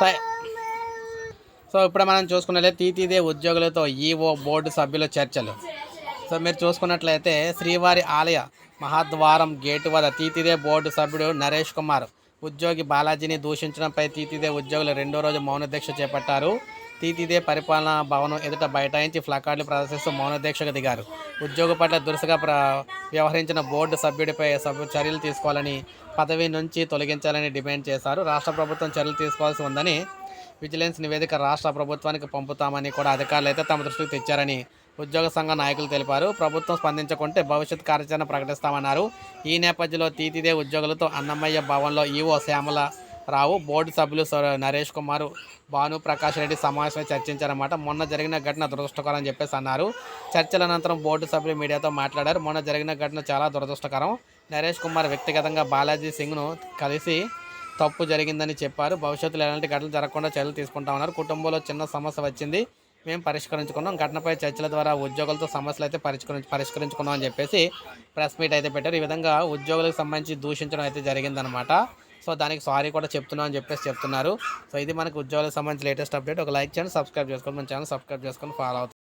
సై- so ఇప్పుడు మనం చూసుకున్నట్లయితే తీతీదే ఉద్యోగులతో ఈఓ బోర్డు సభ్యుల చర్చలు. సో మీరు చూసుకున్నట్లయితే శ్రీవారి ఆలయ మహాద్వారం గేటు వద్ద తీతిదే బోర్డు సభ్యుడు నరేష్ కుమార్. ఉద్యోగి బాలాజీని దూషించడంపై తీతిదే ఉద్యోగులు రెండో రోజు మౌనదీక్ష చేపట్టారు. తీతిదే పరిపాలనా భవనం ఎదుట బైఠాయించి ప్లకార్డులు ప్రదర్శిస్తూ మౌనదీక్షకు దిగారు. ఉద్యోగ పట్ల దురుసుగా ప్ర వ్యవహరించిన బోర్డు సభ్యుడిపై సభ్యు చర్యలు తీసుకోవాలని పదవి నుంచి తొలగించాలని డిమాండ్ చేశారు. రాష్ట్ర ప్రభుత్వం చర్యలు తీసుకోవాల్సి ఉందని విజిలెన్స్ నివేదిక రాష్ట్ర ప్రభుత్వానికి పంపుతామని కూడా అధికారులు అయితే తమ దృష్టికి తెచ్చారని ఉద్యోగ సంఘ నాయకులు తెలిపారు. ప్రభుత్వం స్పందించకుంటే భవిష్యత్ కార్యాచరణ ప్రకటిస్తామన్నారు. ఈ నేపథ్యంలో తీతిదే ఉద్యోగులతో అన్నమయ్య భవన్లో ఈవో శ్యామల రావు బోర్డు సభ్యులు నరేష్ కుమార్ భాను ప్రకాష్ రెడ్డి సమావేశంలో చర్చించారన్నమాట. మొన్న జరిగిన ఘటన దురదృష్టకరం అని చెప్పేసి అన్నారు. చర్చల అనంతరం బోర్డు సభ్యులు మీడియాతో మాట్లాడారు. మొన్న జరిగిన ఘటన చాలా దురదృష్టకరం. నరేష్ కుమార్ వ్యక్తిగతంగా బాలాజీ సింగ్ను కలిసి తప్పు జరిగిందని చెప్పారు. భవిష్యత్తులో ఎలాంటి ఘటనలు జరగకుండా చర్యలు తీసుకుంటామన్నారు. కుటుంబంలో చిన్న సమస్య వచ్చింది. మేము పరిష్కరించుకున్నాం. ఘటనపై చర్చల ద్వారా ఉద్యోగులతో సమస్యలు అయితే పరిష్కరించి పరిష్కరించుకున్నాం అని చెప్పేసి ప్రెస్ మీట్ అయితే పెట్టారు. ఈ విధంగా ఉద్యోగులకు సంబంధించి దూషించడం అయితే జరిగిందనమాట సో దానికి సారీ కూడా చెప్తున్నాం అని చెప్పేసి చెప్తున్నారు. సో ఇది మనకు ఉద్యోగాలకు సంబంధించి లేటెస్ట్ అప్డేట్. ఒక లైక్ చేయండి సబ్స్క్రైబ్ చేసుకోండి మన ఛానల్ సబ్స్క్రైబ్ చేసుకొని ఫాలో అవుతుంది